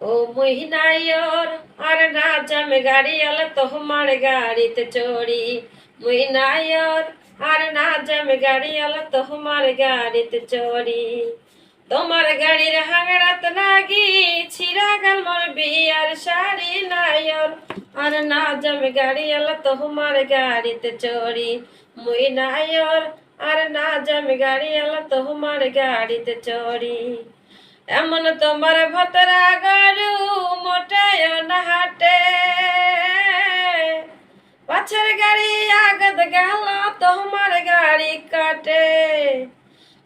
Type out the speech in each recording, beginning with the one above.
ও মহিনায়র আর না জামে গাড়ি আলে তোমার গাড়িতে চড়ি। মহিনায়র আর না জামে গাড়ি আলে তোমার গাড়িতে চড়ি। তোমার গাড়ির হাঙড়াত লাগি ছিড়া গেল মোর বিয়ার শাড়ি নায়র আর না জামে গাড়ি আলে তোমার গাড়িতে চড়ি। মুই নায়র আর না জামে গাড়ি আলে তোমার গাড়িতে চড়ি। এমন তোমার ভতরা গরু মোটায় না হাটে। পাছের গাড়ি আগত গেল, তোমার গাড়ি কাটে।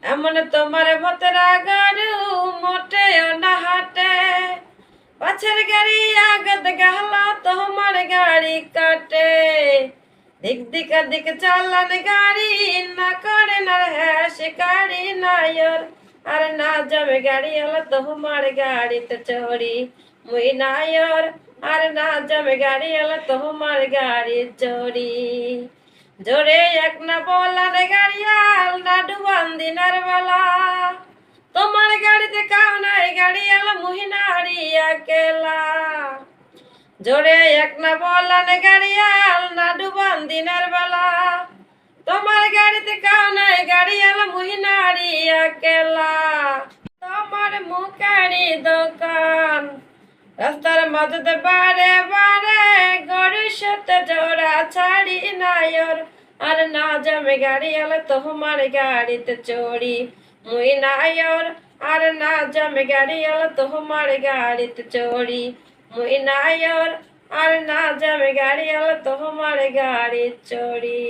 এমন তোমার ভতরা গরু মোটেও না হাটে। পাছের গাড়ি আগত গেল, তোমার গাড়ি কাটে। দিক দিক দিক চালান গাড়ি, না করে না হ্যাঁ আর না যাবে গাড়ি হলো তোমার গাড়িতে চড়ি মুই নায়র আর না যাবে গাড়ি হলো তোমার গাড়ি চড়ি জোরে এক না বলার গাড়িয়াল না ডুবান দিনের বেলা তোমার গাড়িতে কাউ নাই গাড়ি এলো মুহিনারি একেলা জোরে এক না বলান গাড়িয়াল না ডুবান দিনের বেলা তোমার গাড়িতে কাউ নাই গাড়ি এলো মুহিনারি একেলা তোমার মুখারি দোকান। রাস্তার মাঝে বারে বারে গরুর সাথে জোড়া ছাড়ি নায়র। আর না জমে গাড়ি এলো তোমার গাড়িতে চড়ি মুই নায়র। আর না জমে গাড়ি এলো তোমার গাড়িতে চড়ি মুই নায়র। আর না জমে গাড়ি এলো তোমার গাড়ি চড়ি।